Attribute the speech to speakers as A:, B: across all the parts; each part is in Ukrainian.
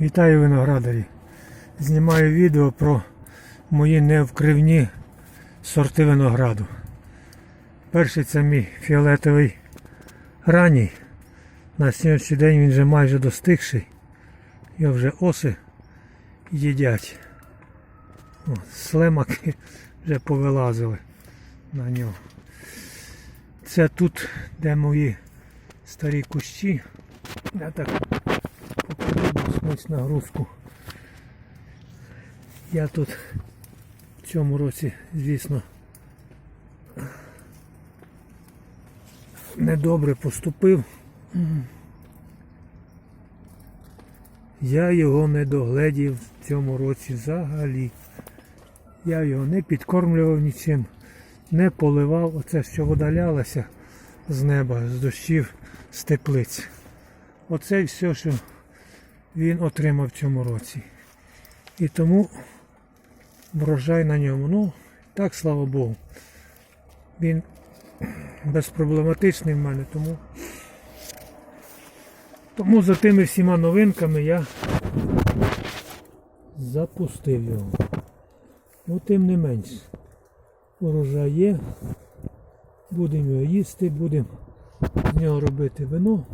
A: Вітаю виноградарі. Знімаю відео про мої невкривні сорти винограду. Перший це мій фіолетовий ранній. На сьогоднішній день він вже майже достигший. Його вже оси їдять. О, слемаки вже повилазили на нього. Це тут, де мої старі кущі. Я так покажу нагрузку. Я тут в цьому році, звісно, недобре поступив. Я його не догледів в цьому році взагалі. Я його не підкормлював нічим, не поливав. Оце що вода лялася з неба, з дощів, з теплиць. Оце все, що він отримав в цьому році. І тому врожай на ньому. Ну, так, слава Богу. Він безпроблематичний в мене, тому, тому за тими всіма новинками я запустив його. Ну, тим не менш, урожай є, будемо його їсти, будемо з нього робити вино.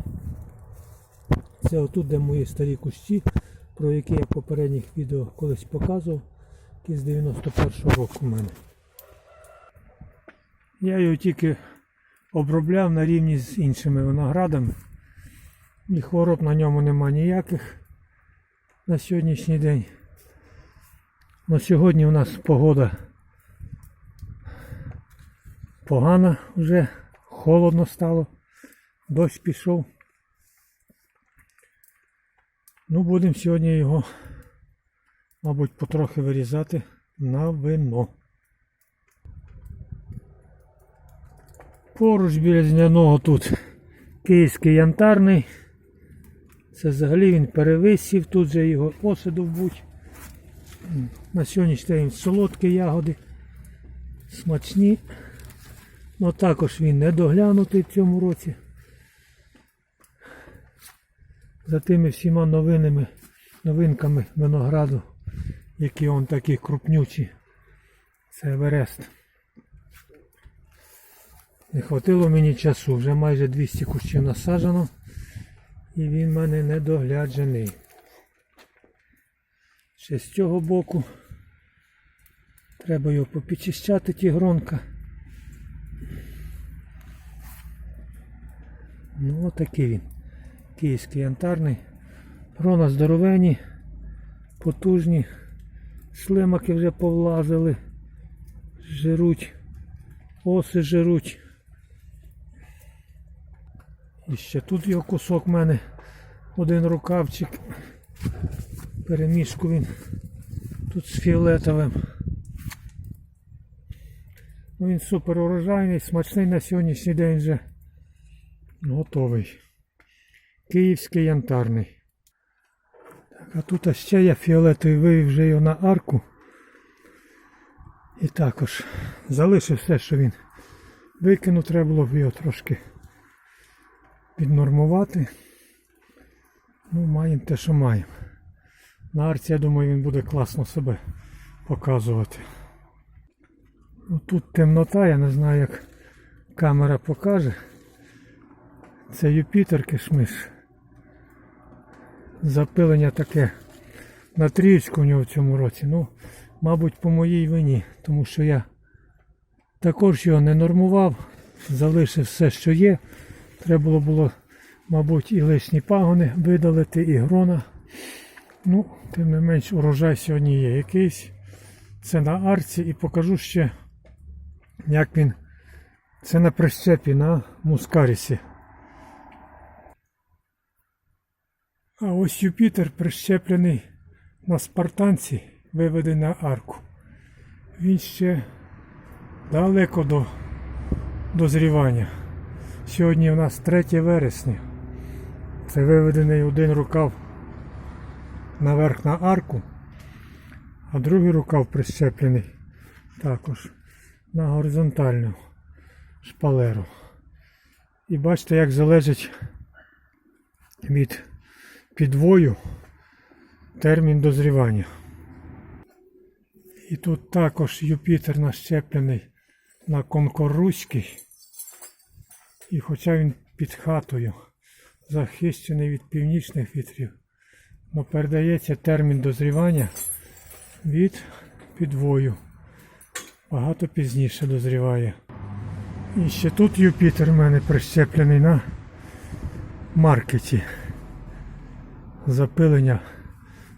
A: Це отут, де мої старі кущі, про які я в попередніх відео колись показував, які з 91-го року в мене. Я його тільки обробляв на рівні з іншими виноградами. І хвороб на ньому нема ніяких на сьогоднішній день. На сьогодні у нас погода погана вже, холодно стало, дощ пішов. Ну, будемо сьогодні його, мабуть, потрохи вирізати на вино. Поруч біля зняного тут київський янтарний. Це взагалі він перевисів, тут же його осиду будь. На сьогоднішній день солодкі ягоди, смачні. Ну також він не доглянутий в цьому році. За тими всіма новинами, новинками винограду, які он такі крупнючі. Це Еверест. Не хватило мені часу, вже майже 200 кущів насаджено. І він в мене недогляджений. Ще з цього боку. Треба його попідчищати тігронка. Ну отакий він. Київський янтарний. Грона здоровені, потужні. Слимаки вже повлазили. Жируть. Оси жируть. І ще тут його кусок в мене. Один рукавчик. Перемішку він тут з фіолетовим. Ну, він супер урожайний, смачний на сьогоднішній день вже готовий. Київський янтарний. Так, а тут ще я фіолетовий вивів вже його на арку. І також залишив все, що він викинув, треба було б його трошки піднормувати. Ну, маємо те, що маємо. На арці, я думаю, він буде класно себе показувати. Ну, Тут темнота, я не знаю, як камера покаже. Це Юпітер кишмиш. Запилення таке на трієчку в нього в цьому році. Ну, мабуть, по моїй вині, тому що я також його не нормував, залишив все, що є. Треба було, було мабуть, і лишні пагони видалити, і грона. Ну, тим не менш, урожай сьогодні є якийсь. Це на арці і покажу ще, як він. Це на прищепі на мускарісі. А ось Юпітер прищеплений на спартанці, виведений на арку. Він ще далеко до дозрівання. Сьогодні у нас 3 вересня. Це виведений один рукав наверх на арку, а другий рукав прищеплений також на горизонтальну шпалеру. І бачите, як залежить від підвою термін дозрівання. І тут також Юпітер нащеплений на конкоруський. І хоча він під хатою захищений від північних вітрів, але передається термін дозрівання від підвою. Багато пізніше дозріває. І ще тут Юпітер в мене прищеплений на маркеті. Запилення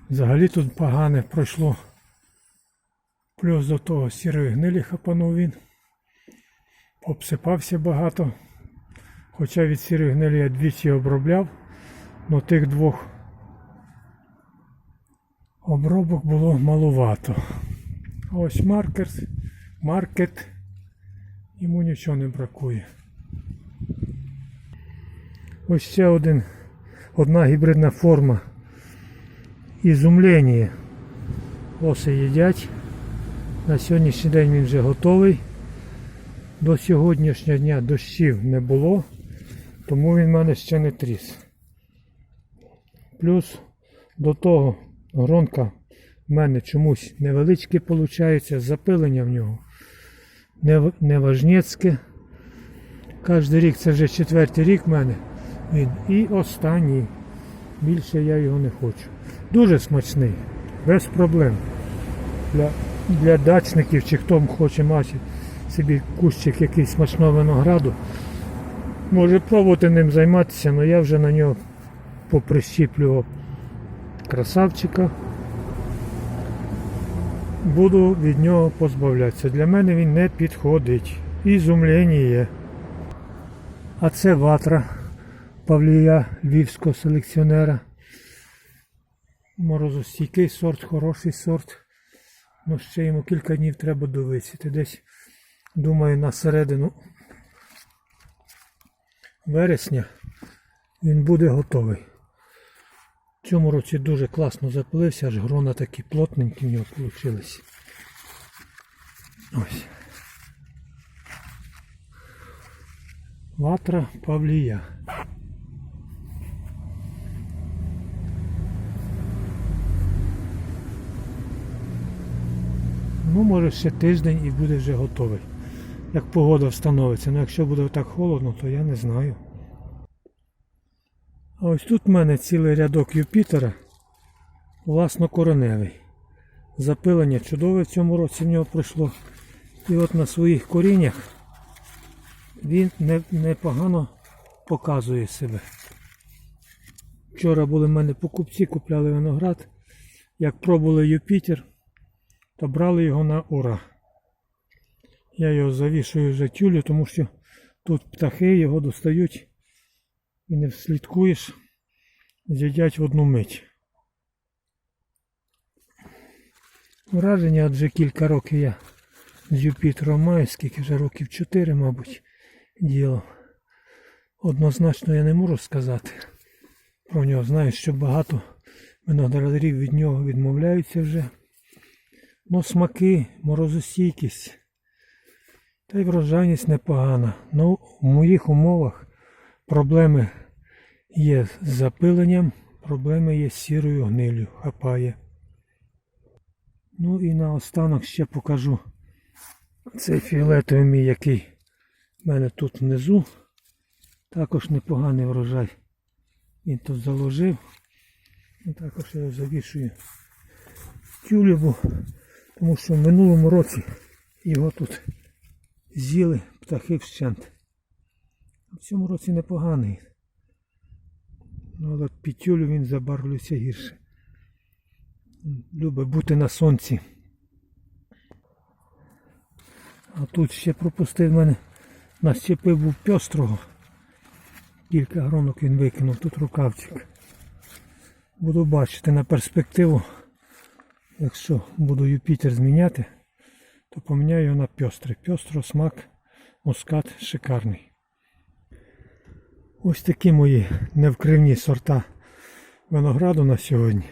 A: взагалі тут погане пройшло. Плюс до того сірої гнилі хапанув він. Обсипався багато. Хоча від сірої гнилі я двічі обробляв, але тих двох обробок було малувато. Ось маркер, маркет, йому нічого не бракує. Ось ще один, одна гібридна форма ізумлення. Оси їдять. На сьогоднішній день він вже готовий. До сьогоднішнього дня дощів не було, тому він в мене ще не тріс. Плюс до того гронка в мене чомусь невеличке виходить, запилення в нього не, не. Кожен рік це вже четвертий рік в мене він. І останній. Більше я його не хочу. Дуже смачний, без проблем. Для, для дачників чи хто хоче мати собі кущик якийсь смачного винограду. Може пробувати ним займатися, але я вже на нього поприщіплював красавчика. Буду від нього позбавлятися. Для мене він не підходить. Ізумлення є. А це ватра Павлія львівського селекціонера. Морозостійкий сорт, хороший сорт. Ну, ще йому кілька днів треба довисіти. Десь, думаю, на середину вересня він буде готовий. В цьому році дуже класно запилився, аж грона такі плотненькі в нього вийшли. Ось. Ватра Павлія. Ну, може ще тиждень і буде вже готовий. Як погода встановиться. Ну якщо буде так холодно, то я не знаю. А ось тут в мене цілий рядок Юпітера, власнокореневий. Запилення чудове в цьому році в нього пройшло. І от на своїх коріннях він не- непогано показує себе. Вчора були в мене покупці, купляли виноград. Як пробували Юпітер, то брали його на ура. Я його завішую вже тюлю, тому що тут птахи його достають і не вслідкуєш, з'їдять в одну мить. Враження адже кілька років я з Юпітером маю, скільки вже років 4, мабуть, діло. Однозначно я не можу сказати про нього. Знаю, що багато виноградарів від нього відмовляються вже. Ну, смаки, морозостійкість. Та й врожайність непогана. Ну, в моїх умовах проблеми є з запиленням, проблеми є з сірою гнилю, хапає. Ну і наостанок ще покажу цей фіолетовий мій, який в мене тут внизу. Також непоганий врожай. Він тут заложив. Також я завішую в тюльбу, тому що в минулому році його тут з'їли птахи вщент. В цьому році непоганий. Ну, але під тюлю він забарвлюється гірше. Любить бути на сонці. А тут ще пропустив мене. Нащепив був пьострого. Кілька гронок він викинув, тут рукавчик. Буду бачити на перспективу. Якщо буду Юпітер зміняти, то поміняю його на пьострий. Пьостро, смак, мускат шикарний. Ось такі мої невкривні сорта винограду на сьогодні.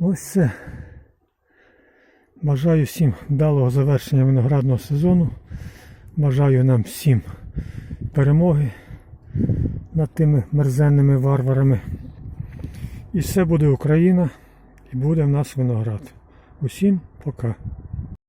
A: Ось це. Бажаю всім вдалого завершення виноградного сезону. Бажаю нам всім перемоги над тими мерзенними варварами. І все буде Україна, і буде в нас виноград. Усім пока.